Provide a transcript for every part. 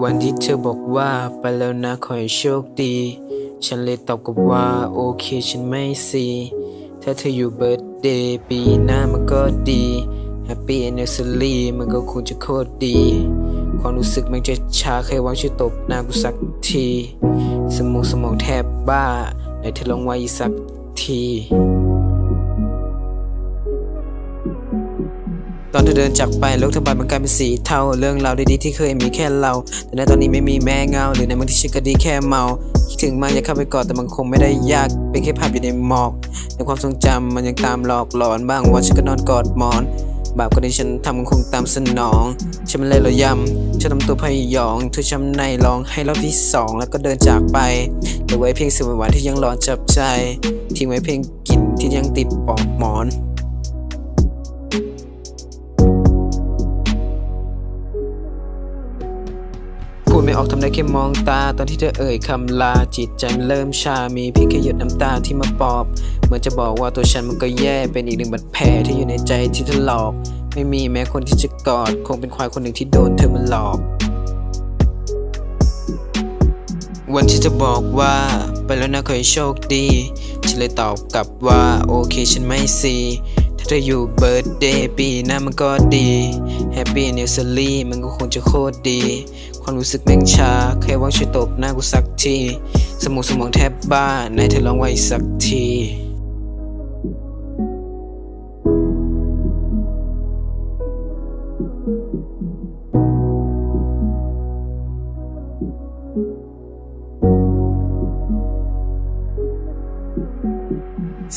วันที่เธอบอกว่าไปแล้วนะขอให้โชคดี ฉันเลยตอบกลับว่าโอเคฉันไม่ซีถ้าเธออยู่เบิร์ดเดย์ปีหน้ามันก็ดีแฮปปี้แอนนิเซอรี่มันก็คงจะโคตรดี ความรู้สึกมันจะชาเคยวังช่วยตบหน้ากูสักที สมองสมองแทบบ้าไหนเธอลองไว้สักที ตอนเธอเดินจากไปโลกทั้งใบมันกลายเป็นสีเทาเรื่องราวดีๆที่เคยมีแค่เรา แต่ในตอนนี้ไม่มีแม้เงาหรือในบางที่ฉันก็ดีแค่เมาคิดถึงมันอยากเข้าไปกอดแต่มันคงไม่ได้ยากเป็นแค่ภาพอยู่ในหมอก ในความทรงจำมันยังตามหลอกหลอนบ้างวันฉันก็นอนกอดหมอนบาปก็ที่ฉันทำมันคงตามสนองฉันมันเลยระยำฉันทำตัวพยองเธอช้ำในร้องให้รอบที่สองแล้วก็เดินจากไปเหลือไว้เพียงสิ่งหวานที่ยังรอจับใจทิ้งไว้เพียงกลิ่นที่ยังติดปอกหมอน ดไม่ออกทำได้แค่มองตา ตอนที่เธอเอ่ยคำลาจิตใจมันเริ่มชา มีเพียงแค่หยดน้ำตาที่มาปอบ เหมือนจะบอกว่าตัวฉันมันก็แย่เป็นอีกหนึ่งบาดแผลที่อยู่ในใจที่เธอหลอก ไม่มีแม้คนที่จะกอด คงเป็นควายคนหนึ่งที่โดนเธอมันหลอก วันที่เธอบอกว่าไปแล้วนะขอให้โชคดี ฉันเลยตอบกลับว่าโอเคฉันไม่ซี ถ้าอยู่เบิร์ดเดย์ปีหน้ามันก็ดีแฮปปี้ n น v e r s a r y มันก็คงจะโคตรดี ความรู้สึกแม่งชาแค่ว่างช่วยตบหน้ากูสักที สมองสมองแทบบ้าไหนเธอลองไว้สักที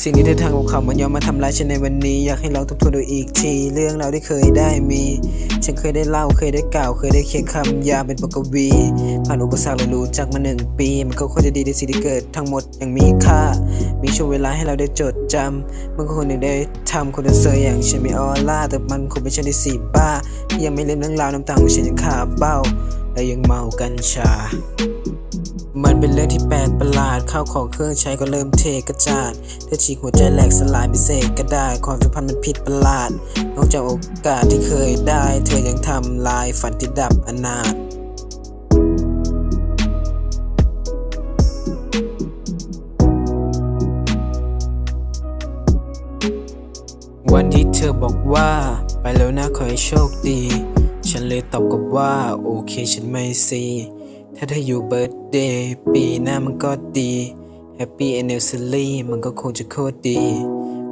สิ่งที่เธอทำกับเขามันยอมมาทำร้ายฉันในวันนี้ อยากให้ลองทบทวนดูอีกที เรื่องราวที่เคยได้มี ฉันเคยได้เล่าเคยได้กล่าว เคยได้เขียนคำยาวเป็นปกวี ผ่านอุปสรรคและรู้จักมาหนึ่งปี มันก็ควรจะดีในสิ่งที่เกิดทั้งหมดอย่างมีค่า มีช่วงเวลาให้เราได้จดจำมันก็คนหนึ่งได้ทำคนเดียวเซยอย่างฉันมีออร่าแต่มันคงไม่ใช่ในสีบ้าที่ยังไม่เล่นเรื่องราวน้ำตาของฉันยังขาเบ้าและยังเมากัญชา มันเป็นเรื่องที่แปลกประหลาด ข้าวของเครื่องใช้ก็เริ่มเทกระจาดเธอฉีกหัวใจแหลกสลายพิเศษก็ได้ความสัมพันธ์มันผิดประหลาด นอกจากโอกาสที่เคยได้ เธอยังทำลายฝันที่ดับอนาถวันที่เธอบอกว่าไปแล้วนะขอให้โชคดี ฉันเลยตอบกลับว่า โอเคฉันไม่ซี ถ้าเธออยู่เบิร์ดเดย์ปีหน้ามันก็ดีแฮปปี้แอนนิเซอรี่มันก็คงจะโคตรดี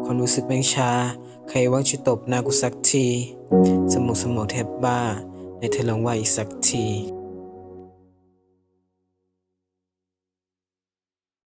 ความรู้สึกแม่งชา ใครว่างช่วยตบหน้ากูสักที สมองสมองแทบบ้า ในเธอลองว่าอีกสักที